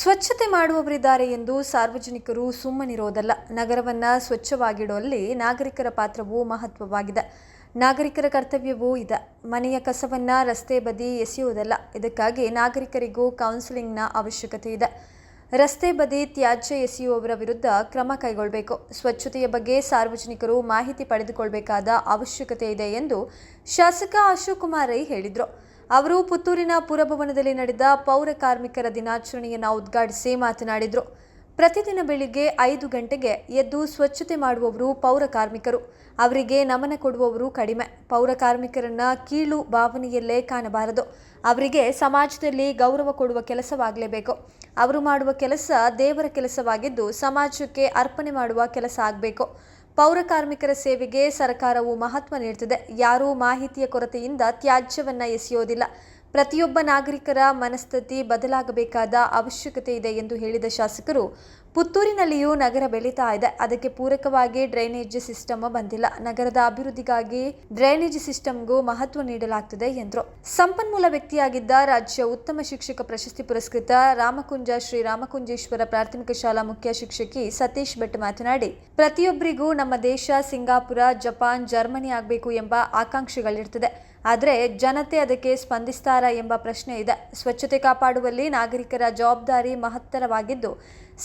ಸ್ವಚ್ಛತೆ ಮಾಡುವವರಿದ್ದಾರೆ ಎಂದು ಸಾರ್ವಜನಿಕರು ಸುಮ್ಮನಿರೋದಲ್ಲ. ನಗರವನ್ನ ಸ್ವಚ್ಛವಾಗಿಡುವಲ್ಲಿ ನಾಗರಿಕರ ಪಾತ್ರವು ಮಹತ್ವವಾಗಿದೆ. ನಾಗರಿಕರ ಕರ್ತವ್ಯವೂ ಇದೆ. ಮನೆಯ ಕಸವನ್ನ ರಸ್ತೆ ಬದಿ ಎಸೆಯುವುದಲ್ಲ. ಇದಕ್ಕಾಗಿ ನಾಗರಿಕರಿಗೂ ಕೌನ್ಸಿಲಿಂಗ್ನ ಅವಶ್ಯಕತೆ ಇದೆ. ರಸ್ತೆ ಬದಿ ತ್ಯಾಜ್ಯ ಎಸೆಯುವವರ ವಿರುದ್ಧ ಕ್ರಮ ಕೈಗೊಳ್ಳಬೇಕು ಸ್ವಚ್ಛತೆಯ ಬಗ್ಗೆ ಸಾರ್ವಜನಿಕರು ಮಾಹಿತಿ ಪಡೆದುಕೊಳ್ಳಬೇಕಾದ ಅವಶ್ಯಕತೆ ಇದೆ ಎಂದು ಶಾಸಕ ಅಶೋಕ್ ಕುಮಾರ್ ರೈ ಹೇಳಿದರು. ಅವರು ಪುತ್ತೂರಿನ ಪುರಭವನದಲ್ಲಿ ನಡೆದ ಪೌರ ಕಾರ್ಮಿಕರ ದಿನಾಚರಣೆಯನ್ನು ಉದ್ಘಾಟಿಸಿ ಮಾತನಾಡಿದರು. ಪ್ರತಿದಿನ ಬೆಳಿಗ್ಗೆ ಐದು ಗಂಟೆಗೆ ಎದ್ದು ಸ್ವಚ್ಛತೆ ಮಾಡುವವರು ಪೌರ ಕಾರ್ಮಿಕರು. ಅವರಿಗೆ ನಮನ ಕೊಡುವವರು ಕಡಿಮೆ. ಪೌರ ಕಾರ್ಮಿಕರನ್ನ ಕೀಳು ಭಾವನೆಯಲ್ಲೇ ಕಾಣಬಾರದು. ಅವರಿಗೆ ಸಮಾಜದಲ್ಲಿ ಗೌರವ ಕೊಡುವ ಕೆಲಸವಾಗಲೇಬೇಕು. ಅವರು ಮಾಡುವ ಕೆಲಸ ದೇವರ ಕೆಲಸವಾಗಿದ್ದು ಸಮಾಜಕ್ಕೆ ಅರ್ಪಣೆ ಮಾಡುವ ಕೆಲಸ ಆಗಬೇಕು. ಪೌರ ಕಾರ್ಮಿಕರ ಸೇವೆಗೆ ಸರ್ಕಾರವು ಮಹತ್ವ ನೀಡುತ್ತಿದೆ ಯಾರೂ ಮಾಹಿತಿಯ ಕೊರತೆಯಿಂದ ತ್ಯಾಜ್ಯವನ್ನು ಎಸೆಯೋದಿಲ್ಲ. ಪ್ರತಿಯೊಬ್ಬ ನಾಗರಿಕರ ಮನಸ್ಥಿತಿ ಬದಲಾಗಬೇಕಾದ ಅವಶ್ಯಕತೆ ಇದೆ ಎಂದು ಹೇಳಿದ ಶಾಸಕರು, ಪುತ್ತೂರಿನಲ್ಲಿಯೂ ನಗರ ಬೆಳೀತಾ ಇದೆ. ಅದಕ್ಕೆ ಪೂರಕವಾಗಿ ಡ್ರೈನೇಜ್ ಸಿಸ್ಟಮ್ ಬಂದಿಲ್ಲ. ನಗರದ ಅಭಿವೃದ್ಧಿಗಾಗಿ ಡ್ರೈನೇಜ್ ಸಿಸ್ಟಮ್ಗೂ ಮಹತ್ವ ನೀಡಲಾಗ್ತದೆ ಎಂದರು. ಸಂಪನ್ಮೂಲ ವ್ಯಕ್ತಿಯಾಗಿದ್ದ ರಾಜ್ಯ ಉತ್ತಮ ಶಿಕ್ಷಕ ಪ್ರಶಸ್ತಿ ಪುರಸ್ಕೃತ ರಾಮಕುಂಜ ಶ್ರೀ ರಾಮಕುಂಜೇಶ್ವರ ಪ್ರಾಥಮಿಕ ಶಾಲಾ ಮುಖ್ಯ ಶಿಕ್ಷಕಿ ಸತೀಶ್ ಭಟ್ ಮಾತನಾಡಿ, ಪ್ರತಿಯೊಬ್ಬರಿಗೂ ನಮ್ಮ ದೇಶ ಸಿಂಗಾಪುರ, ಜಪಾನ್, ಜರ್ಮನಿ ಆಗಬೇಕು ಎಂಬ ಆಕಾಂಕ್ಷೆಗಳಿರ್ತದೆ ಆದರೆ ಜನತೆ ಅದಕ್ಕೆ ಸ್ಪಂದಿಸ್ತಾರಾ ಎಂಬ ಪ್ರಶ್ನೆ ಇದೆ. ಸ್ವಚ್ಛತೆ ಕಾಪಾಡುವಲ್ಲಿ ನಾಗರಿಕರ ಜವಾಬ್ದಾರಿ ಮಹತ್ತರವಾಗಿದ್ದು,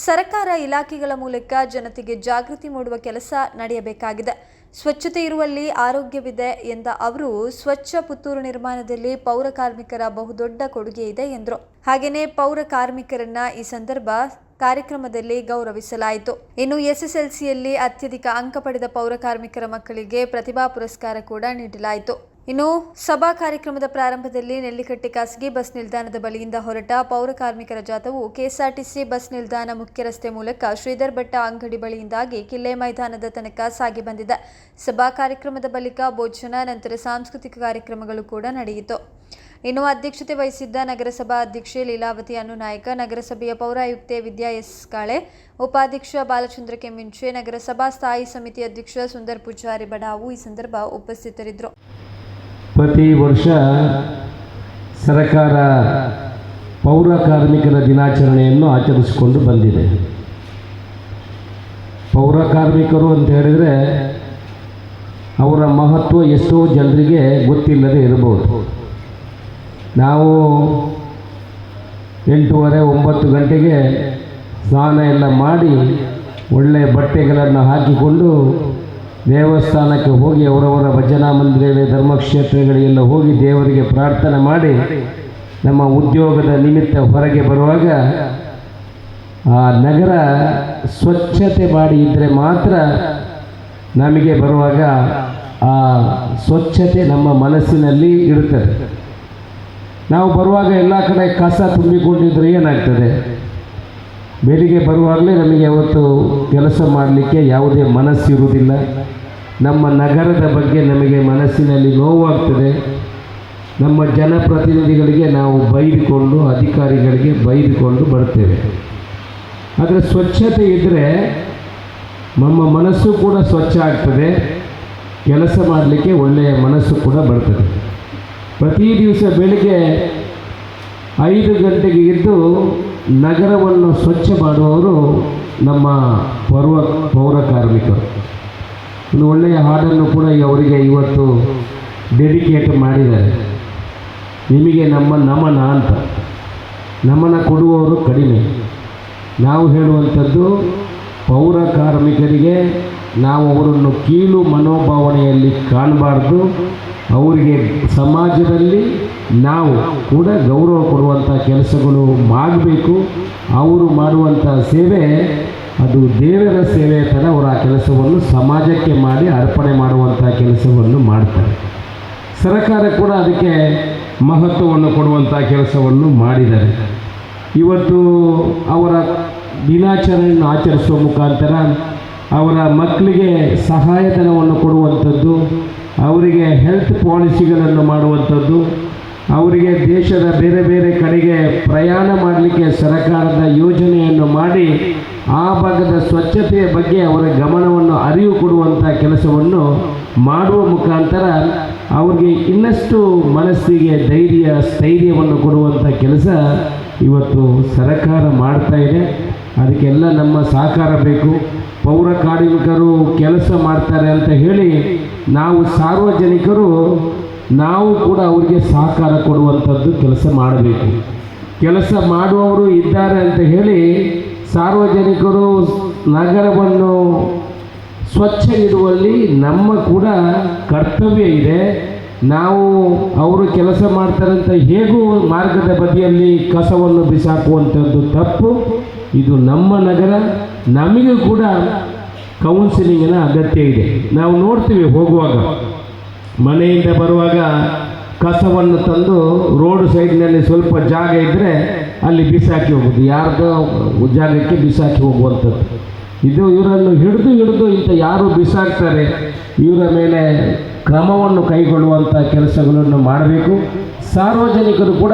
ಸರ್ಕಾರ ಇಲಾಖೆಗಳ ಮೂಲಕ ಜನತೆಗೆ ಜಾಗೃತಿ ಮೂಡುವ ಕೆಲಸ ನಡೆಯಬೇಕಾಗಿದೆ. ಸ್ವಚ್ಛತೆ ಇರುವಲ್ಲಿ ಆರೋಗ್ಯವಿದೆ ಎಂದ ಅವರು, ಸ್ವಚ್ಛ ಪುತ್ತೂರು ನಿರ್ಮಾಣದಲ್ಲಿ ಪೌರ ಕಾರ್ಮಿಕರ ಬಹುದೊಡ್ಡ ಕೊಡುಗೆ ಇದೆ ಎಂದರು. ಹಾಗೆಯೇ ಪೌರ ಕಾರ್ಮಿಕರನ್ನ ಈ ಸಂದರ್ಭ ಕಾರ್ಯಕ್ರಮದಲ್ಲಿ ಗೌರವಿಸಲಾಯಿತು. ಇನ್ನು ಎಸ್ಎಸ್ಎಲ್ಸಿಯಲ್ಲಿ ಅತ್ಯಧಿಕ ಅಂಕ ಪಡೆದ ಪೌರ ಕಾರ್ಮಿಕರ ಮಕ್ಕಳಿಗೆ ಪ್ರತಿಭಾ ಪುರಸ್ಕಾರ ಕೂಡ ನೀಡಲಾಯಿತು. ಇನ್ನು ಸಭಾ ಕಾರ್ಯಕ್ರಮದ ಪ್ರಾರಂಭದಲ್ಲಿ ನೆಲ್ಲಿಕಟ್ಟೆ ಖಾಸಗಿ ಬಸ್ ನಿಲ್ದಾಣದ ಬಳಿಯಿಂದ ಹೊರಟ ಪೌರ ಕಾರ್ಮಿಕರ ಜಾಥವು ಕೆಎಸ್ಆರ್ಟಿಸಿ ಬಸ್ ನಿಲ್ದಾಣ ಮುಖ್ಯ ರಸ್ತೆ ಮೂಲಕ ಶ್ರೀಧರ್ ಭಟ್ಟ ಅಂಗಡಿ ಬಳಿಯಿಂದಾಗಿ ಕಿಲ್ಲೆ ಮೈದಾನದ ತನಕ ಸಾಗಿ ಬಂದಿದೆ. ಸಭಾ ಕಾರ್ಯಕ್ರಮದ ಬಳಿಕ ಭೋಜನ, ನಂತರ ಸಾಂಸ್ಕೃತಿಕ ಕಾರ್ಯಕ್ರಮಗಳು ಕೂಡ ನಡೆಯಿತು. ಇನ್ನು ಅಧ್ಯಕ್ಷತೆ ವಹಿಸಿದ್ದ ನಗರಸಭಾ ಅಧ್ಯಕ್ಷೆ ಲೀಲಾವತಿ ಅನುನಾಯಕ, ನಗರಸಭೆಯ ಪೌರಾಯುಕ್ತೆ ವಿದ್ಯಾ ಎಸ್. ಕಾಳೆ, ಉಪಾಧ್ಯಕ್ಷ ಬಾಲಚಂದ್ರ ಕೆಮ್ಮಿಂಚೆ, ನಗರಸಭಾ ಸ್ಥಾಯಿ ಸಮಿತಿ ಅಧ್ಯಕ್ಷ ಸುಂದರ್ ಪೂಜಾರಿ ಬಡಾವು ಈ ಸಂದರ್ಭ ಉಪಸ್ಥಿತರಿದ್ದರು. ಪ್ರತಿ ವರ್ಷ ಸರ್ಕಾರ ಪೌರ ಕಾರ್ಮಿಕರ ದಿನಾಚರಣೆಯನ್ನು ಆಚರಿಸಿಕೊಂಡು ಬಂದಿದೆ. ಪೌರ ಕಾರ್ಮಿಕರು ಅಂತ ಹೇಳಿದರೆ ಅವರ ಮಹತ್ವ ಎಷ್ಟೋ ಜನರಿಗೆ ಗೊತ್ತಿಲ್ಲದೆ ಇರಬಹುದು. ನಾವು ಎಂಟೂವರೆ ಒಂಬತ್ತು ಗಂಟೆಗೆ ಸ್ನಾನ ಎಲ್ಲ ಮಾಡಿ ಒಳ್ಳೆಯ ಬಟ್ಟೆಗಳನ್ನು ಹಾಕಿಕೊಂಡು ದೇವಸ್ಥಾನಕ್ಕೆ ಹೋಗಿ ಅವರವರ ಭಜನಾ ಮಂದಿರಗಳಿಗೆ ಧರ್ಮಕ್ಷೇತ್ರಗಳಿಗೆಲ್ಲ ಹೋಗಿ ದೇವರಿಗೆ ಪ್ರಾರ್ಥನೆ ಮಾಡಿ, ನಮ್ಮ ಉದ್ಯೋಗದ ನಿಮಿತ್ತ ಹೊರಗೆ ಬರುವಾಗ ಆ ನಗರ ಸ್ವಚ್ಛತೆ ಮಾಡಿ ಇದ್ದರೆ ಮಾತ್ರ ನಮಗೆ ಬರುವಾಗ ಆ ಸ್ವಚ್ಛತೆ ನಮ್ಮ ಮನಸ್ಸಿನಲ್ಲಿ ಇರುತ್ತದೆ. ನಾವು ಬರುವಾಗ ಎಲ್ಲ ಕಡೆ ಕಸ ತುಂಬಿಕೊಂಡಿದ್ರೆ ಏನಾಗ್ತದೆ? ಬೆಳಿಗ್ಗೆ ಬರುವಾಗಲೇ ನಮಗೆ ಅವತ್ತು ಕೆಲಸ ಮಾಡಲಿಕ್ಕೆ ಯಾವುದೇ ಮನಸ್ಸಿರುವುದಿಲ್ಲ. ನಮ್ಮ ನಗರದ ಬಗ್ಗೆ ನಮಗೆ ಮನಸ್ಸಿನಲ್ಲಿ ನೋವಾಗ್ತದೆ. ನಮ್ಮ ಜನಪ್ರತಿನಿಧಿಗಳಿಗೆ ನಾವು ಬೈದುಕೊಂಡು, ಅಧಿಕಾರಿಗಳಿಗೆ ಬೈದುಕೊಂಡು ಬರ್ತೇವೆ ಆದರೆ ಸ್ವಚ್ಛತೆ ಇದ್ದರೆ ನಮ್ಮ ಮನಸ್ಸು ಕೂಡ ಸ್ವಚ್ಛ ಆಗ್ತದೆ. ಕೆಲಸ ಮಾಡಲಿಕ್ಕೆ ಒಳ್ಳೆಯ ಮನಸ್ಸು ಕೂಡ ಬರ್ತದೆ. ಪ್ರತಿ ದಿವಸ ಬೆಳಿಗ್ಗೆ ಐದು ಗಂಟೆಗೆ ಇದ್ದು ನಗರವನ್ನು ಸ್ವಚ್ಛ ಮಾಡುವವರು ನಮ್ಮ ಪರ್ವ ಪೌರ ಕಾರ್ಮಿಕರು. ಒಂದು ಒಳ್ಳೆಯ ಹಾಡನ್ನು ಕೂಡ ಅವರಿಗೆ ಇವತ್ತು ಡೆಡಿಕೇಟ್ ಮಾಡಿದ್ದಾರೆ. ನಿಮಗೆ ನಮ್ಮ ನಮನ ಅಂತ. ನಮನ ಕೊಡುವವರು ಕಡಿಮೆ. ನಾವು ಹೇಳುವಂಥದ್ದು ಪೌರ ಕಾರ್ಮಿಕರಿಗೆ ನಾವು ಅವರನ್ನು ಕೀಳು ಮನೋಭಾವನೆಯಲ್ಲಿ ಕಾಣಬಾರ್ದು. ಅವರಿಗೆ ಸಮಾಜದಲ್ಲಿ ನಾವು ಕೂಡ ಗೌರವ ಕೊಡುವಂಥ ಕೆಲಸಗಳು ಮಾಡಬೇಕು. ಅವರು ಮಾಡುವಂಥ ಸೇವೆ ಅದು ದೇವರ ಸೇವೆ ಥರ ಅವರು ಆ ಕೆಲಸವನ್ನು ಸಮಾಜಕ್ಕೆ ಮಾಡಿ ಅರ್ಪಣೆ ಮಾಡುವಂಥ ಕೆಲಸವನ್ನು ಮಾಡ್ತಾರೆ. ಸರ್ಕಾರ ಕೂಡ ಅದಕ್ಕೆ ಮಹತ್ವವನ್ನು ಕೊಡುವಂಥ ಕೆಲಸವನ್ನು ಮಾಡಿದ್ದಾರೆ. ಇವತ್ತು ಅವರ ದಿನಾಚರಣೆಯನ್ನು ಆಚರಿಸುವ ಮುಖಾಂತರ ಅವರ ಮಕ್ಕಳಿಗೆ ಸಹಾಯಧನವನ್ನು ಕೊಡುವಂಥದ್ದು ಅವರಿಗೆ ಹೆಲ್ತ್ ಪಾಲಿಸಿಗಳನ್ನು ಮಾಡುವಂಥದ್ದು, ಅವರಿಗೆ ದೇಶದ ಬೇರೆ ಬೇರೆ ಕಡೆಗೆ ಪ್ರಯಾಣ ಮಾಡಲಿಕ್ಕೆ ಸರ್ಕಾರದ ಯೋಜನೆಯನ್ನು ಮಾಡಿ, ಆ ಭಾಗದ ಸ್ವಚ್ಛತೆಯ ಬಗ್ಗೆ ಅವರ ಗಮನವನ್ನು, ಅರಿವು ಕೊಡುವಂಥ ಕೆಲಸವನ್ನು ಮಾಡುವ ಮುಖಾಂತರ ಅವ್ರಿಗೆ ಇನ್ನಷ್ಟು ಮನಸ್ಸಿಗೆ ಧೈರ್ಯ, ಸ್ಥೈರ್ಯವನ್ನು ಕೊಡುವಂಥ ಕೆಲಸ ಇವತ್ತು ಸರ್ಕಾರ ಮಾಡ್ತಾ ಇದೆ. ಅದಕ್ಕೆಲ್ಲ ನಮ್ಮ ಸಹಕಾರ ಬೇಕು. ಪೌರ ಕಾರ್ಮಿಕರು ಕೆಲಸ ಮಾಡ್ತಾರೆ ಅಂತ ಹೇಳಿ ನಾವು ಸಾರ್ವಜನಿಕರು, ನಾವು ಕೂಡ ಅವರಿಗೆ ಸಹಕಾರ ಕೊಡುವಂಥದ್ದು ಕೆಲಸ ಮಾಡಬೇಕು. ಕೆಲಸ ಮಾಡುವವರು ಇದ್ದಾರೆ ಅಂತ ಹೇಳಿ ಸಾರ್ವಜನಿಕರು ನಗರವನ್ನು ಸ್ವಚ್ಛ ಇಡುವಲ್ಲಿ ನಮ್ಮ ಕೂಡ ಕರ್ತವ್ಯ ಇದೆ. ನಾವು ಅವರು ಕೆಲಸ ಮಾಡ್ತಾರಂತ ಹೇಗೂ ಮಾರ್ಗದ ಬದಿಯಲ್ಲಿ ಕಸವನ್ನು ಬಿಸಾಕುವಂಥದ್ದು ತಪ್ಪು. ಇದು ನಮ್ಮ ನಗರ, ನಮಗೂ ಕೂಡ ಕೌನ್ಸಿಲಿಂಗಿನ ಅಗತ್ಯ ಇದೆ. ನಾವು ನೋಡ್ತೀವಿ ಹೋಗುವಾಗ. ಮನೆಯಿಂದ ಬರುವಾಗ ಕಸವನ್ನು ತಂದು ರೋಡ್ ಸೈಡ್ನಲ್ಲಿ ಸ್ವಲ್ಪ ಜಾಗ ಇದ್ದರೆ ಅಲ್ಲಿ ಬಿಸಾಕಿ ಹೋಗೋದು ಯಾರ್ದೋ ಜಾಗಕ್ಕೆ ಬಿಸಾಕಿ ಹೋಗುವಂಥದ್ದು. ಇದು ಇವರನ್ನು ಹಿಡಿದು ಹಿಡಿದು ಇಂಥ ಯಾರು ಬಿಸಾಕ್ತಾರೆ, ಇವರ ಮೇಲೆ ಕ್ರಮವನ್ನು ಕೈಗೊಳ್ಳುವಂಥ ಕೆಲಸಗಳನ್ನು ಮಾಡಬೇಕು. ಸಾರ್ವಜನಿಕರು ಕೂಡ